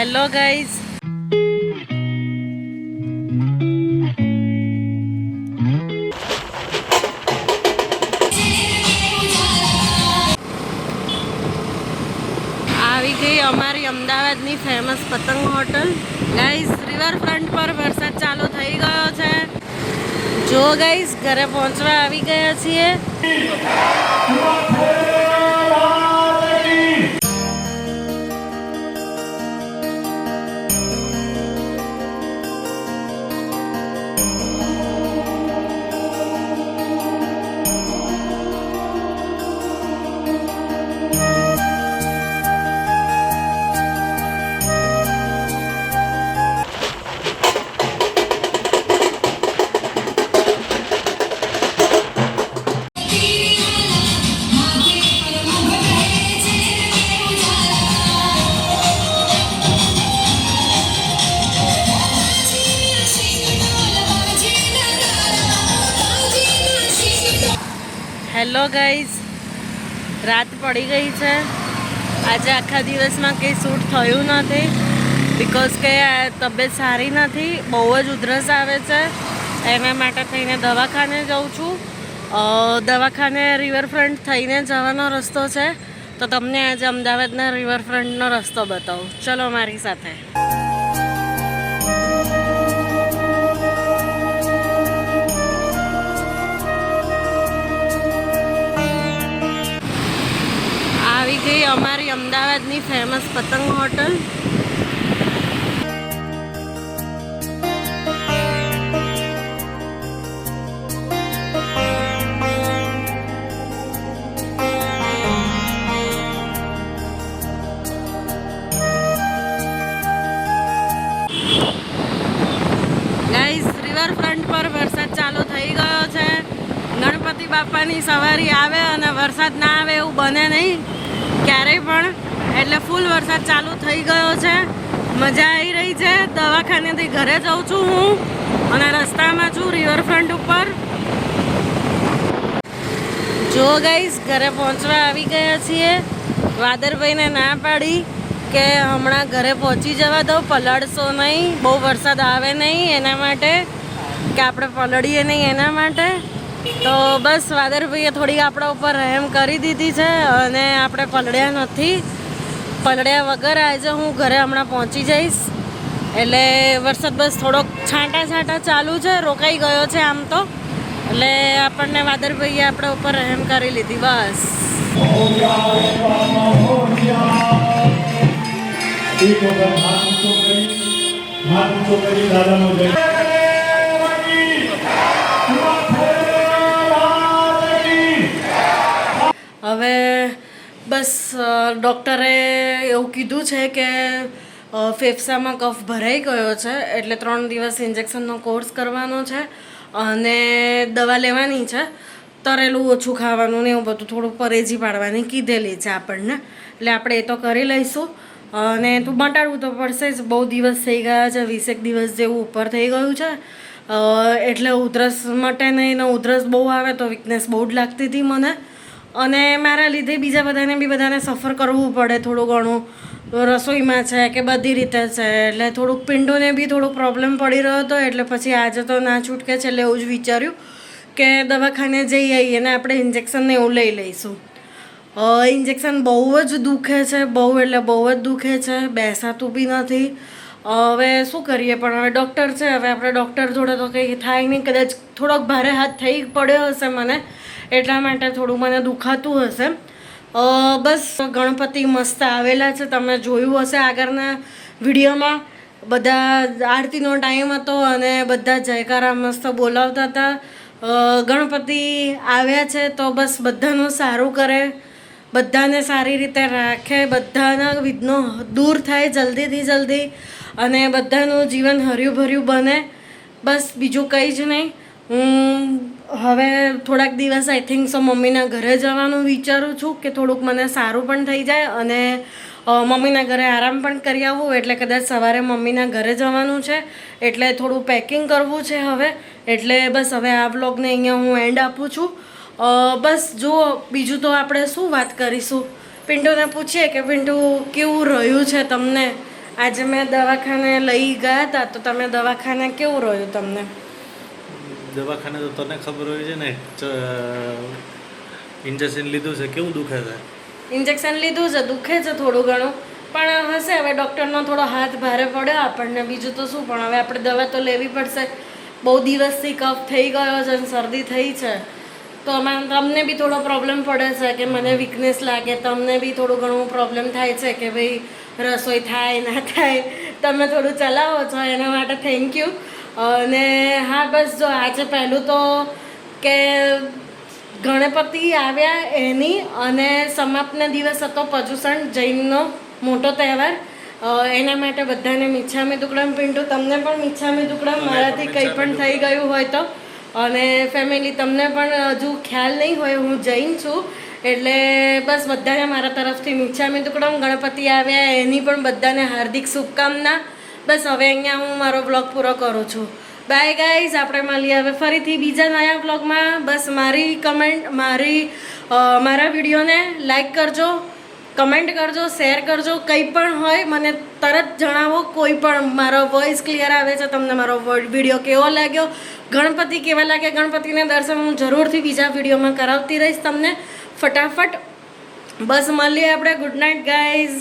Hello guys આવી ગઈ અમારી અમદાવાદની ફેમસ પતંગ હોટલ. ગાઈઝ રિવરફ્રન્ટ પર વરસાદ ચાલુ થઈ ગયો છે. જો ગાઈઝ ઘરે પહોંચવા આવી ગયા છીએ. Hello guys. રાત પડી ગઈ છે. આજે આખા દિવસમાં કંઈ શૂટ થયું નથી. બિકોઝ કે તબિયત સારી નથી, બહુ જ ઉધરસ આવે છે. એના માટે થઈને દવાખાને જઉં છું. દવાખાને રિવરફ્રન્ટ થઈને જવાનો રસ્તો છે. તો તમને આજે અમદાવાદના રિવરફ્રન્ટનો રસ્તો બતાવું. ચલો મારી સાથે. આવી અમારી અમદાવાદની ફેમસ પતંગ હોટલ. રિવરફ્રન્ટ પર વરસાદ ચાલુ થઈ ગયો છે. ગણપતિ બાપાની સવારી આવે અને વરસાદ ના આવે એવું બને નહીં. ક્યારેય પણ. એટલે ફૂલ વરસાદ ચાલુ થઈ ગયો છે. મજા આવી રહી છે. દવાખાનેથી ઘરે જઉં છું હું. અને રસ્તામાં છું રિવરફ્રન્ટ ઉપર. જો ગાઈસ ઘરે પહોંચવા આવી ગયા છીએ. વાદરભાઈને ના પાડી કે હમણાં ઘરે પહોંચી જવા દો પલળશો નહીં. બહુ વરસાદ આવે નહીં એના માટે. કે આપણે પલળીએ નહીં એના માટે. તો બસ વાદરભાઈએ થોડીક આપણા ઉપર રહેમ કરી દીધી છે અને આપણે પલળ્યા નથી. પલળ્યા વગર આજે હું ઘરે હમણાં પહોંચી જઈશ. એટલે વરસાદ બસ થોડોક છાંટા છાંટા ચાલુ છે, રોકાઈ ગયો છે આમ તો. એટલે આપણને વાદરભાઈએ આપણા ઉપર રહેમ કરી લીધી, બસ. દાદાનો બસ ડૉક્ટરે એવું કીધું છે કે ફેફસામાં કફ ભરાઈ ગયો છે, એટલે ત્રણ દિવસ ઇન્જેક્શનનો કોર્સ કરવાનો છે અને દવા લેવાની છે. તરેલું ઓછું ખાવાનું ને એવું બધું થોડું પરેજી પાડવાની કીધેલી છે આપણને. એટલે આપણે એ તો કરી લઈશું. અને તું મટાડવું તો પડશે જ. બહુ દિવસ થઈ ગયા છે, વીસેક દિવસ જેવું ઉપર થઈ ગયું છે. એટલે ઉધરસ મટે નહીં ને ઉધરસ બહુ આવે તો વીકનેસ બહુ જ લાગતી હતી મને. અને મારા લીધે બીજા બધાને બી બધાને સફર કરવું પડે થોડું ઘણું. રસોઈમાં છે કે બધી રીતે છે. એટલે થોડુંક પિંડોને બી થોડુંક પ્રોબ્લેમ પડી રહ્યો હતો. એટલે પછી આજે તો ના છૂટકે છે એટલે એવું જ વિચાર્યું કે દવાખાને જઈ આવીએ ને આપણે ઇન્જેક્શનને એવું લઈ લઈશું. ઇન્જેક્શન બહુ જ દુખે છે. બહુ એટલે બહુ જ દુખે છે. બેસાતું બી નથી. હવે શું કરીએ? પણ હવે ડૉક્ટર છે, હવે આપણે ડૉક્ટર જોડે તો કંઈ થાય નહીં. કદાચ થોડોક ભારે હાથ થઈ પડ્યો હશે મને, એટલા માટે થોડું મને દુખાતું હશે. બસ, ગણપતિ મસ્ત આવેલા છે. તમે જોયું હશે આગળના વિડીયોમાં. બધા આરતીનો ટાઈમ હતો અને બધા જયકારા મસ્ત બોલાવતા હતા. ગણપતિ આવ્યા છે તો બસ બધાનું સારું કરે. બધાને સારી રીતે રાખે. બધાના વિઘ્નો દૂર થાય જલ્દીથી જલ્દી. અને બધાનું જીવન હર્યું ભર્યું બને. બસ બીજું કંઈ જ નહીં. હું હવે થોડાક દિવસ આઈ થિંક સો મમ્મીના ઘરે જવાનું વિચારું છું કે થોડુંક મને સારું પણ થઈ જાય અને મમ્મીના ઘરે આરામ પણ કરી આવું. એટલે કદાચ સવારે મમ્મીના ઘરે જવાનું છે. એટલે થોડું પેકિંગ કરવું છે હવે. એટલે બસ હવે આ બ્લોગને અહીંયા હું એન્ડ આપું છું. બસ જુઓ, બીજું તો આપણે શું વાત કરીશું? પિન્ટુને પૂછીએ કે પિન્ટુ, કેવું રહ્યું છે તમને? આજે મેં દવાખાને લઈ ગયા હતા તો તમે દવાખાને કેવું રહ્યું તમને? દવાખાને તો તને ખબર હોય છે ને ઇન્જેક્શન લીધું છે કેવું દુખે છે? ઇન્જેક્શન લીધું છે દુખે છે થોડું ઘણું પણ હશે હવે ડૉક્ટરનો થોડો હાથ ભારે પડ્યો આપણને બીજું તો શું પણ હવે આપણે દવા તો લેવી પડશે. બહુ દિવસથી કફ થઈ ગયો છે અને શરદી થઈ છે. તો અમારે તમને બી થોડો પ્રોબ્લેમ પડે છે કે મને વીકનેસ લાગે તમને બી થોડું ઘણું પ્રોબ્લેમ થાય છે કે ભાઈ રસોઈ થાય ના થાય તમે થોડું ચલાવો છો એના માટે થેન્ક યુ અને હા બસ જો આજે પહેલું તો કે ગણપતિ આવ્યા એની અને સમાપના દિવસ હતો પજુષણ જૈનનો મોટો તહેવાર. એના માટે બધાને મીછામી દુકડમ પિન્ટુ તમને પણ મીછામી દુકડમ મારાથી કંઈ પણ થઈ ગયું હોય તો. અને ફેમિલી તમને પણ હજુ ખ્યાલ નહીં હોય હું જૈન છું. એટલે બસ બધાને મારા તરફથી મિચ્છામી ટુકડમ ગણપતિ આવ્યા, એની પણ બધાને હાર્દિક શુભકામના. બસ હવે અહીંયા હું મારો બ્લોગ પૂરો કરું છું. બાય ગાઈઝ આપણે મળીએ હવે ફરીથી બીજા નયા બ્લોગમાં બસ મારી કમેન્ટ મારી મારા વિડીયોને લાઈક કરજો કમેન્ટ કરજો શેર કરજો. કંઈ પણ હોય, મને તરત જણાવો. કોઈ પણ મારો વોઇસ ક્લિયર આવે છે, તમને મારો વીડિયો કેવો લાગ્યો, ગણપતિ કેવા લાગે ગણપતિને દર્શન હું જરૂરથી બીજા વિડીયોમાં કરાવતી રહીશ તમને. ફટાફટ બસ મળીએ આપણે. Good night guys